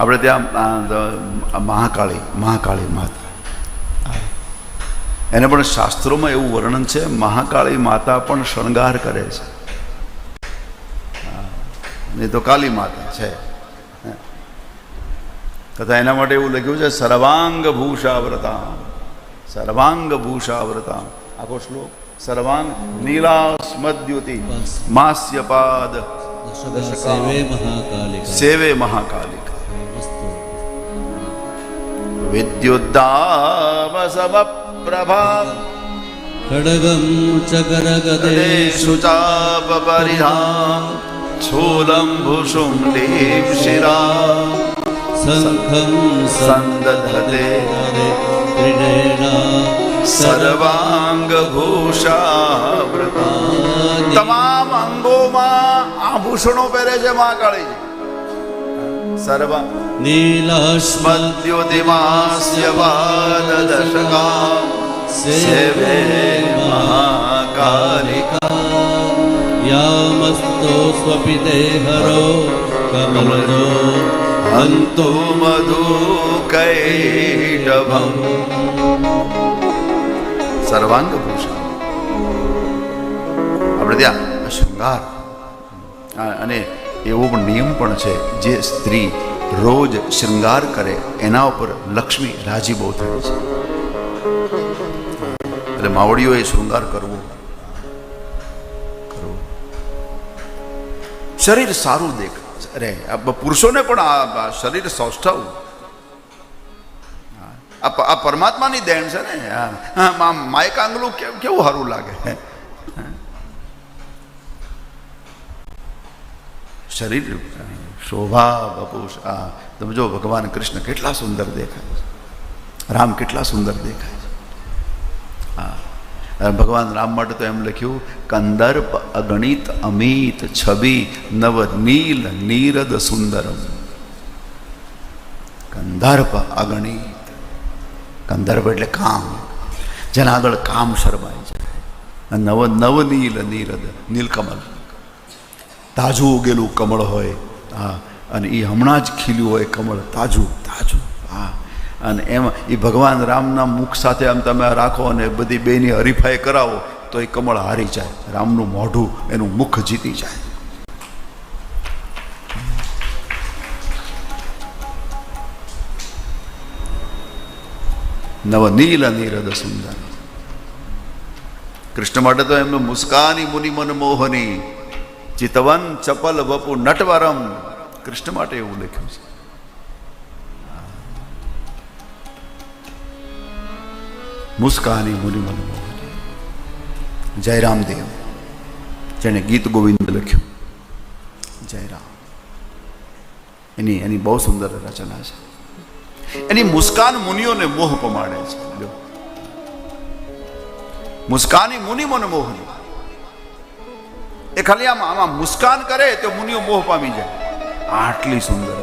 આપણે ત્યાં મહાકાળી મહાકાળી માતા એને પણ શાસ્ત્રોમાં એવું વર્ણન છે મહાકાળી માતા પણ શણગાર કરે છે. નહીં તો કાલી માતા છે તથા એના માટે એવું લખ્યું છે સર્વાંગ ભૂષાવ્રતા સર્વાંગ ભૂષાવ્રતા આખો શ્લોક સર્વાંગ નીલાસ્મદ્યુતિ માસ્યપાદ સેવે મહાકાલિકા મસ્તુ વિદ્યુદ્દાવસમપ્રભા ખડગમ ચકરગદે શુચાપરિધામ સ્થૂલમ ભૂષુંડીમ શિરા શંખમ સંદધતે ત્રિનેના સર્વાંગ ભૂષાવ્રતા તમામ અંગોમાં આભૂષણો પહેરે છે મહાકાળીજી સર્વ નીલાશ્મ મદ્યુતિમાસ્ય વાદદશકા સેવે મહાકાલિકા યામસ્તો સ્વપિતે હરો કમલજો હંતુ મધુ કૈટભમ સર્વાંગ ભૂષણ આપણે ત્યાં શૃંગાર અને એવો પણ નિયમ પણ છે જે સ્ત્રી રોજ શૃંગાર કરે, એના ઉપર લક્ષ્મી રાજી બહુ થાય છે. એટલે માવડીઓએ શૃંગાર કરવો. કરવો. શરીર સારું દેખાય અરે પુરુષોને પણ આ શરીર સૌષ્ઠવ આ પરમાત્માની દેણ છે ને? માયકાંગલું કેવું સારું લાગે? શરીર શોભા બપુષ, આ તમે જો ભગવાન કૃષ્ણ કેટલા સુંદર દેખાય છે. રામ કેટલા સુંદર દેખાય છે. હા. ભગવાન રામ માટે તો એમ લખ્યું, કંદર્પ અગણિત અમિત છબી નવ નીલ નીરદ સુંદરમ. કંદર્પ અગણિત. કંદર્પ એટલે કામ. જેના આગળ કામ શરમાય છે. નવ નવનીલ નીરદ, નીલકમલ. તાજું ઉગેલું કમળ હોય. હા, અને એ હમણાં જ ખીલ્યું હોય કમળ, તાજું તાજું. હા, અને એમાં એ ભગવાન રામના મુખ સાથે આમ તમે રાખો અને બધી બેની હરીફાઈ કરાવો, તો એ કમળ હારી જાય. રામનું મોઢું એનું મુખ જીતી જાય. નવ નીલ નીરદ સુંદર. કૃષ્ણ માટે તો એમનું મુસ્કાની મુનિ મનમોહની ચિતવન ચપલ વપુ નટવરમ. કૃષ્ણ માટે એવું લખ્યું છે. મુસ્કાની મુનિ જય રામદેવ. દેવ જેણે ગીત ગોવિંદ લખ્યું. જયરામ એની એની બહુ સુંદર રચના છે. એની મુસ્કાન મુનિઓને મોહ પમાડે છે. મુસ્કાની મુનિ મનમોહની એ ખાલી આમ આમાં મુસ્કાન કરે તો મુનિઓ મોહ પામી જાય. આટલી સુંદર